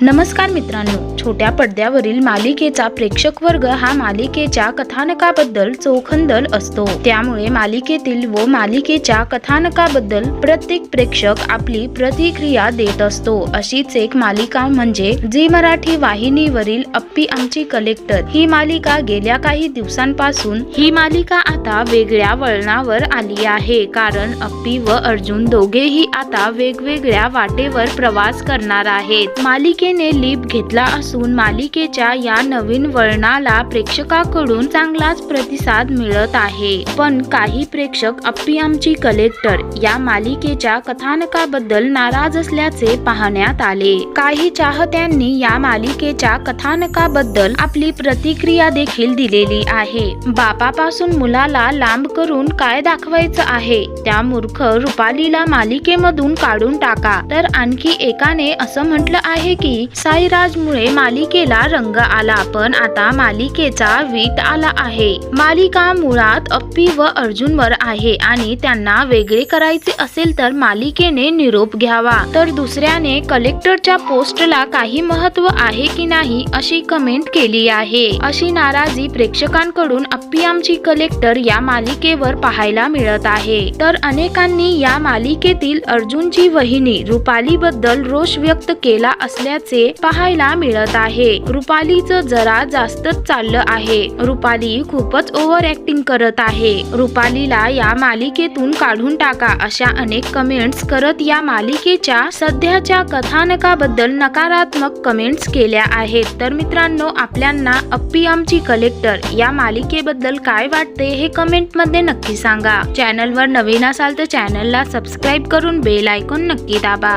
नमस्कार मित्रांनो छोट्या पडद्यावरील मालिकेचा प्रेक्षक वर्ग हा मालिकेच्या कथानकाबद्दल चोखंदल असतो. त्यामुळे मालिकेतील व मालिकेच्या कथानकाबद्दल प्रत्येक प्रेक्षक आपली प्रतिक्रिया देत असतो. अशीच एक मालिका म्हणजे झी मराठी वाहिनीवरील अप्पी आमची कलेक्टर. ही मालिका गेल्या काही दिवसांपासून ही मालिका आता वेगळ्या वळणावर आली आहे. कारण अप्पी व अर्जुन दोघेही आता वेगवेगळ्या वाटेवर प्रवास करणार आहेत. मालिके मालिकेने लीप घेतला असून मालिकेच्या या नवीन वळणाला प्रेक्षकाकडून चांगलाच प्रतिसाद मिळत आहे. पण काही प्रेक्षक अप्पी आमची कलेक्टर या मालिकेच्या कथानकाबद्दल नाराज असल्याचे पाहण्यात आले. काही चाहत्यांनी या मालिकेच्या कथानकाबद्दल आपली प्रतिक्रिया देखील दिलेली आहे. बापापासून मुलाला लांब करून काय दाखवायचं आहे? त्या मूर्ख रुपालीला मालिकेमधून काढून टाका. तर आणखी एकाने असं म्हटलं आहे की साईराजमुळे मालिकेला रंग आला. पण आता मालिकेचा वीट आला आहे. मालिका मुळात अप्पी व अर्जुनवर आहे आणि त्यांना वेगळे करायचे असेल तर मालिकेने निरोप घ्यावा. तर दुसऱ्याने कलेक्टरच्या पोस्टला काही महत्त्व आहे की नाही अशी कमेंट केली आहे. अशी नाराजी प्रेक्षकांकडून अप्पी आमची कलेक्टर या मालिकेवर पाहायला मिळत आहे. तर अनेकांनी या मालिकेतील अर्जुनची वहिनी रुपाली बद्दल रोष व्यक्त केला असल्याचे पाहायला मिळत आहे. रुपालीचं जरा जास्तच चाललं आहे. रुपाली खूपच ओव्हर ऍक्टिंग करत आहे. रुपालीला या मालिकेतून काढून टाका अशा अनेक कमेंट्स करत या मालिकेच्या सध्याच्या कथानकाबद्दल नकारात्मक कमेंट्स केल्या आहेत. तर मित्रांनो आपल्यांना अप्पी आमची कलेक्टर या मालिकेबद्दल काय वाटते हे कमेंटमध्ये नक्की सांगा. चॅनलवर नवीन असाल तर चॅनलला सबस्क्राईब करून बेल आयकॉन नक्की दाबा.